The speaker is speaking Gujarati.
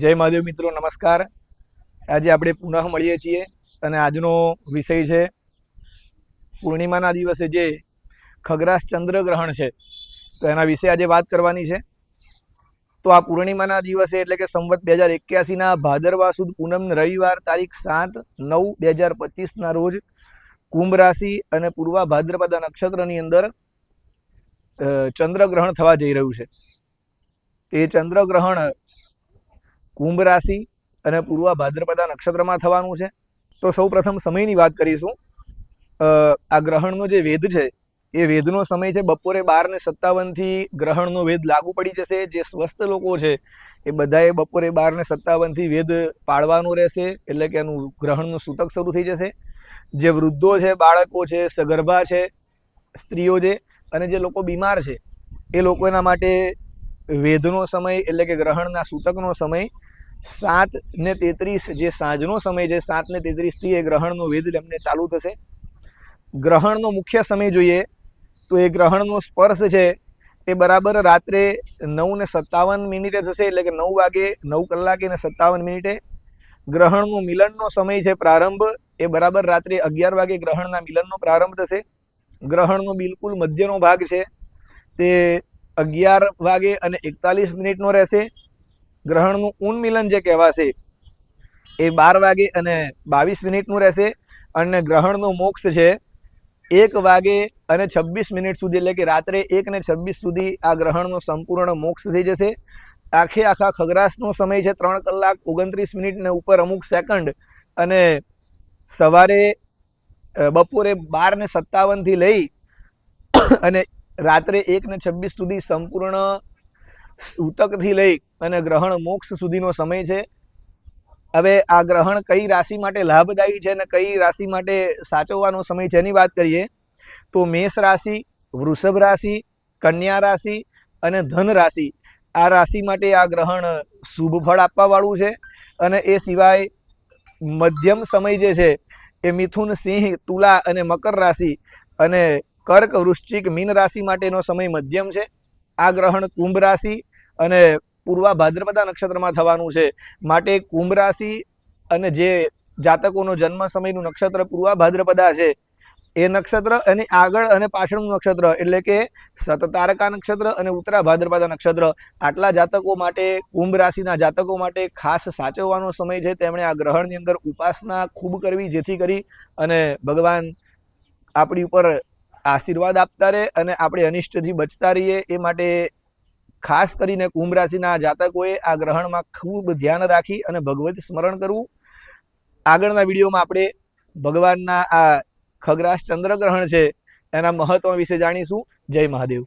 જય મહાદેવ મિત્રો, નમસ્કાર. આજે આપણે પુનઃ મળીએ છીએ અને આજનો વિષય છે પૂર્ણિમાના દિવસે જે ખગરાસ ચંદ્રગ્રહણ છે, તો એના વિશે આજે વાત કરવાની છે. તો આ પૂર્ણિમાના દિવસે એટલે કે સંવત બે હજાર એક્યાસીના ભાદરવા સુદ પૂનમ રવિવાર તારીખ સાત નવ બે હજાર પચીસના રોજ કુંભ રાશિ અને પૂર્વા ભાદ્રપદા નક્ષત્રની અંદર ચંદ્રગ્રહણ થવા જઈ રહ્યું છે. તે ચંદ્રગ્રહણ કુંભ રાશિ અને પૂર્વ ભાદ્રપદા નક્ષત્રમાં થવાનું છે. તો સૌ પ્રથમ સમયની વાત કરીશું. આ ગ્રહણનો જે વેદ છે, એ વેદનો સમય છે બપોરે બાર ને સત્તાવનથી ગ્રહણનો વેદ લાગુ પડી જશે. જે સ્વસ્થ લોકો છે, એ બધાએ બપોરે બાર ને સત્તાવનથી વેદ પાળવાનો રહેશે, એટલે કે એનું ગ્રહણનું સૂતક શરૂ થઈ જશે. જે વૃદ્ધો છે, બાળકો છે, સગર્ભા છે, સ્ત્રીઓ છે, અને જે લોકો બીમાર છે, એ લોકો એના માટે વેદનો સમય એટલે કે ગ્રહણના સૂતકનો સમય, સાત ને તેત્રીસ જે સાંજનો સમય છે, સાત ને તેત્રીસથી એ ગ્રહણનો વેદ એમને ચાલુ થશે. ગ્રહણનો મુખ્ય સમય જોઈએ તો એ ગ્રહણનો સ્પર્શ છે, એ બરાબર રાત્રે નવ ને સત્તાવન મિનિટે થશે, એટલે કે નવ વાગે, નવ કલાકે ને સત્તાવન મિનિટે. ગ્રહણનો મિલનનો સમય છે પ્રારંભ, એ બરાબર રાત્રે અગિયાર વાગે ગ્રહણના મિલનનો પ્રારંભ થશે. ગ્રહણનો બિલકુલ મધ્યનો ભાગ છે. તે અગિયાર વાગે અને એકતાલીસ મિનિટનો રહેશે. ગ્રહણનું ઉન્મિલન જે કહેવાશે એ બાર વાગે અને બાવીસ મિનિટનું રહેશે અને ગ્રહણનો મોક્ષ છે એક વાગે અને છવ્વીસ મિનિટ સુધી એટલે કે રાત્રે એક ને છવ્વીસ સુધી આ ગ્રહણનો સંપૂર્ણ મોક્ષ થઈ જશે. આખે આખા ખગરાસનો સમય છે ત્રણ કલાક ઓગણત્રીસ મિનિટને ઉપર અમુક સેકન્ડ અને સવારે બપોરે બાર ને સત્તાવનથી લઈ અને રાત્રે એક ને છવ્વીસ સુધી સંપૂર્ણ સૂતકથી લઈ અને ગ્રહણ મોક્ષ સુધીનો સમય છે. હવે આ ગ્રહણ કઈ રાશિ માટે લાભદાયી છે અને કઈ રાશિ માટે સાચવવાનો સમય છે એની વાત કરીએ, તો મેષ રાશિ, વૃષભ રાશિ, કન્યા રાશિ અને ધન રાશિ આ રાશિ માટે આ ગ્રહણ શુભ ફળ આપવાવાળું છે. અને એ સિવાય મધ્યમ સમય જે છે એ મિથુન સિંહ, તુલા અને મકર રાશિ અને કર્ક વૃશ્ચિક મીન રાશિ માટેનો સમય મધ્યમ છે. આ ગ્રહણ કુંભ રાશિ અને પૂર્વા ભાદ્રપદા નક્ષત્રમાં થવાનું છે. માટે કુંભ રાશિ અને જે જાતકોનો જન્મ સમયનું નક્ષત્ર પૂર્વા ભાદ્રપદા છે, એ નક્ષત્ર અને આગળ અને પાછળનું નક્ષત્ર, એટલે કે સતતારકા નક્ષત્ર અને ઉત્તરા ભાદ્રપદા નક્ષત્ર, આટલા જાતકો માટે, કુંભ રાશિના જાતકો માટે ખાસ સાચવવાનો સમય છે. તેમણે આ ગ્રહણની અંદર ઉપાસના ખૂબ કરવી, જેથી કરી અને ભગવાન આપણી ઉપર આશીર્વાદ આપતા રહે અને આપણે અનિષ્ટથી બચતા રહીએ એ માટે ખાસ કરીને કુંભ રાશિના જાતકોએ આ ગ્રહણમાં ખૂબ ધ્યાન રાખી અને ભગવત સ્મરણ કરવું. આગળના વિડીયોમાં આપણે ભગવાનના આ ખગરાશ ચંદ્રગ્રહણ છે, એના મહત્વ વિશે જાણીશું. જય મહાદેવ.